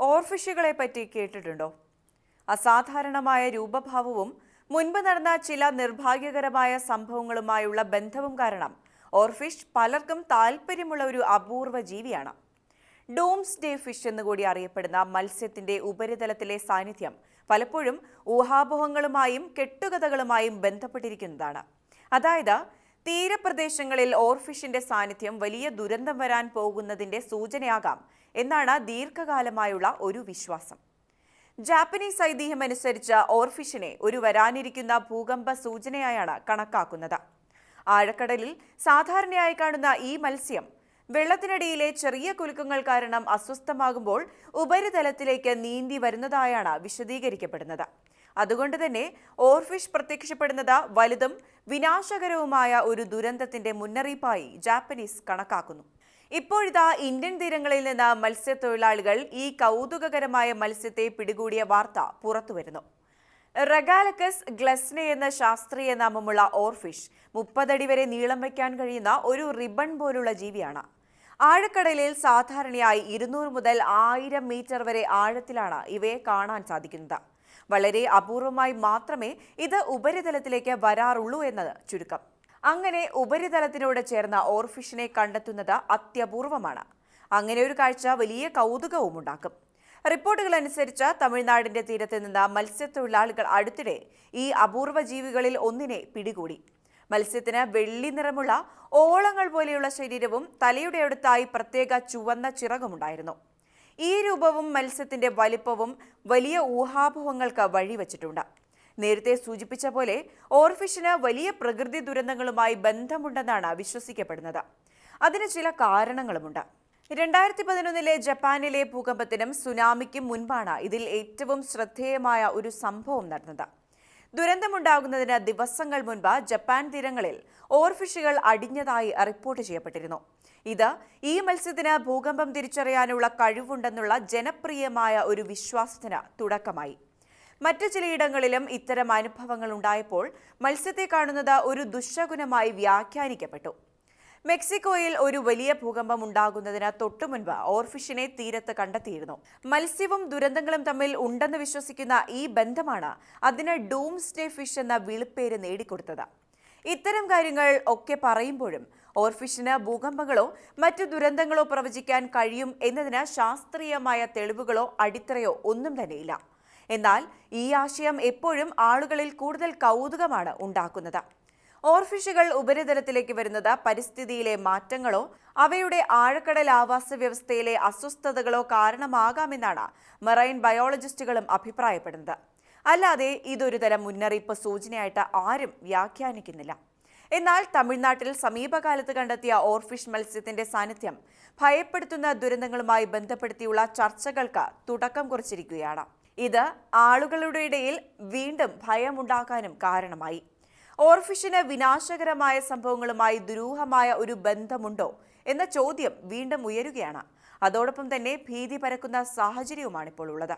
ഓർഫിഷുകളെ പറ്റി കേട്ടിട്ടുണ്ടോ? അസാധാരണമായ രൂപഭാവവും മുൻപ് നടന്ന ചില നിർഭാഗ്യകരമായ സംഭവങ്ങളുമായുള്ള ബന്ധവും കാരണം ഓർഫിഷ് പലർക്കും താല്പര്യമുള്ള ഒരു അപൂർവ ജീവിയാണ്. ഡോംസ് ഡേ ഫിഷ് എന്നുകൂടി അറിയപ്പെടുന്ന മത്സ്യത്തിന്റെ ഉപരിതലത്തിലെ സാന്നിധ്യം പലപ്പോഴും ഊഹാപോഹങ്ങളുമായും കെട്ടുകഥകളുമായും ബന്ധപ്പെട്ടിരിക്കുന്നതാണ്. അതായത് തീരപ്രദേശങ്ങളിൽ ഓർഫിഷിന്റെ സാന്നിധ്യം വലിയ ദുരന്തം വരാൻ പോകുന്നതിന്റെ സൂചനയാകാം എന്നാണ് ദീർഘകാലമായുള്ള ഒരു വിശ്വാസം. ജാപ്പനീസ് ഐതിഹ്യം അനുസരിച്ച് ഓർഫിഷിനെ ഒരു വരാനിരിക്കുന്ന ഭൂകമ്പ സൂചനയായാണ് കണക്കാക്കുന്നത്. ആഴക്കടലിൽ സാധാരണയായി കാണുന്ന ഈ മത്സ്യം വെള്ളത്തിനടിയിലെ ചെറിയ കുലുക്കങ്ങൾ കാരണം അസ്വസ്ഥമാകുമ്പോൾ ഉപരിതലത്തിലേക്ക് നീന്തി വരുന്നതായാണ് വിശദീകരിക്കപ്പെടുന്നത്. അതുകൊണ്ട് തന്നെ ഓർഫിഷ് പ്രത്യക്ഷപ്പെടുന്നത് വലുതും വിനാശകരവുമായ ഒരു ദുരന്തത്തിന്റെ മുന്നറിയിപ്പായി ജാപ്പനീസ് കണക്കാക്കുന്നു. ഇപ്പോഴിതാ ഇന്ത്യൻ തീരങ്ങളിൽ നിന്ന് മത്സ്യത്തൊഴിലാളികൾ ഈ കൗതുകകരമായ മത്സ്യത്തെ പിടികൂടിയ വാർത്ത പുറത്തുവരുന്നു. റഗാലക്കസ് ഗ്ലസ്നെ എന്ന ശാസ്ത്രീയ നാമമുള്ള ഓർഫിഷ് മുപ്പതടി വരെ നീളം വയ്ക്കാൻ കഴിയുന്ന ഒരു റിബൺ പോലുള്ള ജീവിയാണ്. ആഴക്കടലിൽ സാധാരണയായി ഇരുന്നൂറ് മുതൽ ആയിരം മീറ്റർ വരെ ആഴത്തിലാണ് ഇവയെ കാണാൻ സാധിക്കുന്നത്. വളരെ അപൂർവമായി മാത്രമേ ഇത് ഉപരിതലത്തിലേക്ക് വരാറുള്ളൂ എന്നത് ചുരുക്കം. അങ്ങനെ ഉപരിതലത്തിനോട് ചേർന്ന ഓർഫിഷിനെ കണ്ടെത്തുന്നത് അത്യപൂർവമാണ്. അങ്ങനെ ഒരു കാഴ്ച വലിയ കൗതുകവും ഉണ്ടാക്കും. റിപ്പോർട്ടുകൾ അനുസരിച്ച് തമിഴ്നാടിന്റെ തീരത്ത് നിന്ന് മത്സ്യത്തൊഴിലാളികൾ അടുത്തിടെ ഈ അപൂർവ ജീവികളിൽ ഒന്നിനെ പിടികൂടി. മത്സ്യത്തിന് വെള്ളി നിറമുള്ള ഓളങ്ങൾ പോലെയുള്ള ശരീരവും തലയുടെ അടുത്തായി പ്രത്യേക ചുവന്ന ചിറകുമുണ്ടായിരുന്നു. ഈ രൂപവും മത്സ്യത്തിന്റെ വലിപ്പവും വലിയ ഊഹാപോഹങ്ങൾക്ക് വഴിവെച്ചിട്ടുണ്ട്. നേരത്തെ സൂചിപ്പിച്ച പോലെ ഓർഫിഷിന് വലിയ പ്രകൃതി ദുരന്തങ്ങളുമായി ബന്ധമുണ്ടെന്നാണ് വിശ്വസിക്കപ്പെടുന്നത്. അതിന് ചില കാരണങ്ങളുമുണ്ട്. രണ്ടായിരത്തി പതിനൊന്നിലെ ജപ്പാനിലെ ഭൂകമ്പത്തിനും സുനാമിക്കും മുൻപാണ് ഇതിൽ ഏറ്റവും ശ്രദ്ധേയമായ ഒരു സംഭവം നടന്നത്. ദുരന്തമുണ്ടാകുന്നതിന് ദിവസങ്ങൾ മുൻപ് ജപ്പാൻ തീരങ്ങളിൽ ഓവർഫിഷുകൾ അടിഞ്ഞതായി റിപ്പോർട്ട് ചെയ്യപ്പെട്ടിരുന്നു. ഇത് ഈ മത്സ്യത്തിന് ഭൂകമ്പം തിരിച്ചറിയാനുള്ള കഴിവുണ്ടെന്നുള്ള ജനപ്രിയമായ ഒരു വിശ്വാസത്തിന് തുടക്കമായി. മറ്റു ചിലയിടങ്ങളിലും ഇത്തരം അനുഭവങ്ങൾ ഉണ്ടായപ്പോൾ മത്സ്യത്തെ കാണുന്നത് ഒരു ദുശകുനമായി വ്യാഖ്യാനിക്കപ്പെട്ടു. മെക്സിക്കോയിൽ ഒരു വലിയ ഭൂകമ്പം ഉണ്ടാകുന്നതിന് തൊട്ടു മുൻപ് ഓർഫിഷിനെ തീരത്ത് കണ്ടെത്തിയിരുന്നു. മത്സ്യവും ദുരന്തങ്ങളും തമ്മിൽ ഉണ്ടെന്ന് വിശ്വസിക്കുന്ന ഈ ബന്ധമാണ് അതിന് ഡൂംസ്ഡേ ഫിഷ് എന്ന വിളിപ്പേര് നേടിക്കൊടുത്തത്. ഇത്തരം കാര്യങ്ങൾ ഒക്കെ പറയുമ്പോഴും ഓർഫിഷിന് ഭൂകമ്പങ്ങളോ മറ്റു ദുരന്തങ്ങളോ പ്രവചിക്കാൻ കഴിയും എന്നതിന് ശാസ്ത്രീയമായ തെളിവുകളോ അടിത്തറയോ ഒന്നും തന്നെയില്ല. എന്നാൽ ഈ ആശയം എപ്പോഴും ആളുകളിൽ കൂടുതൽ കൗതുകമാണ് ഉണ്ടാക്കുന്നത്. ഓർഫിഷുകൾ ഉപരിതലത്തിലേക്ക് വരുന്നത് പരിസ്ഥിതിയിലെ മാറ്റങ്ങളോ അവയുടെ ആഴക്കടൽ ആവാസ വ്യവസ്ഥയിലെ അസ്വസ്ഥതകളോ കാരണമാകാമെന്നാണ് മറൈൻ ബയോളജിസ്റ്റുകളും അഭിപ്രായപ്പെടുന്നത്. അല്ലാതെ ഇതൊരു തരം മുന്നറിയിപ്പ് സൂചനയായിട്ട് ആരും വ്യാഖ്യാനിക്കുന്നില്ല. എന്നാൽ തമിഴ്നാട്ടിൽ സമീപകാലത്ത് കണ്ടെത്തിയ ഓർഫിഷ് മത്സ്യത്തിന്റെ സാന്നിധ്യം ഭയപ്പെടുത്തുന്ന ദുരന്തങ്ങളുമായി ബന്ധപ്പെടുത്തിയുള്ള ചർച്ചകൾക്ക് തുടക്കം കുറിച്ചിരിക്കുകയാണ്. ഇത് ആളുകളുടെ ഇടയിൽ വീണ്ടും ഭയമുണ്ടാക്കാനും കാരണമായി. ഓർഫിഷിന് വിനാശകരമായ സംഭവങ്ങളുമായി ദുരൂഹമായ ഒരു ബന്ധമുണ്ടോ എന്ന ചോദ്യം വീണ്ടും ഉയരുകയാണ്. അതോടൊപ്പം തന്നെ ഭീതി പരക്കുന്ന സാഹചര്യവുമാണ് ഇപ്പോൾ ഉള്ളത്.